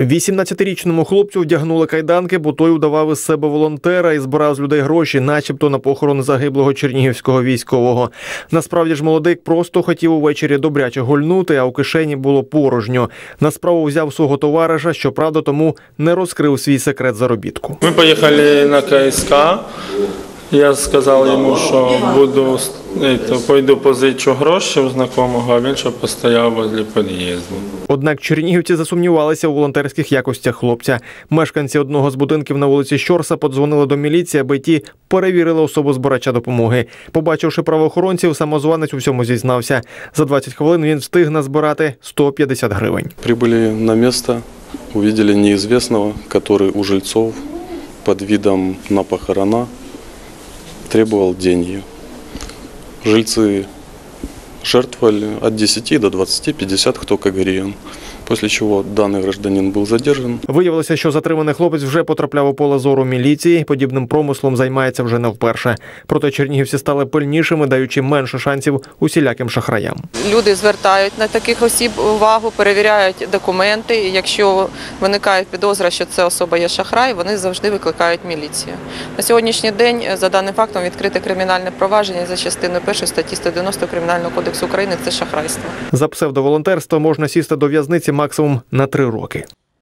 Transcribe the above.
18-річному хлопцю вдягнули кайданки, бо той удавав із себе волонтера і збирав з людей гроші, начебто на похорон загиблого чернігівського військового. Насправді ж молодик просто хотів увечері добряче гульнути, а у кишені було порожньо. На справу взяв свого товариша, щоправда, тому не розкрив свій секрет заробітку. Мы поехали на КСК. Я сказав йому, що буду это, пойду позичу гроші у знайомого, а він щоб постояв возле під'їзду. Однак чернігівці засумнівалися у волонтерських якостях хлопця. Мешканці одного з будинків на вулиці Щорса подзвонили до міліції, аби ті перевірили особу збирача допомоги. Побачивши правоохоронців, самозванець у всьому зізнався. За 20 хвилин він встиг назбирати 150 гривень. Прибыли на место, увидели неизвестного, который у жильцов под видом на похорона требовал деньги. Жильцы жертвовали от 10 до 20, 50, кто как гривен. После чего данный гражданин был задержан. Виявилося, що затриманий хлопець вже потрапляв у поле зору міліції. Подібним промислом займається вже не вперше. Проте чернігівці стали пильнішими, даючи менше шансів усіляким шахраям. Люди звертають на таких осіб увагу, перевіряють документи. І якщо виникає підозра, що це особа є шахрай, вони завжди викликають міліцію. На сьогоднішній день за даним фактом відкрите кримінальне провадження за частиною 1 статті 190 Кримінального кодексу України це шахрайство. За псевдоволонтерство можна сісти до в'язниці максимум на три роки.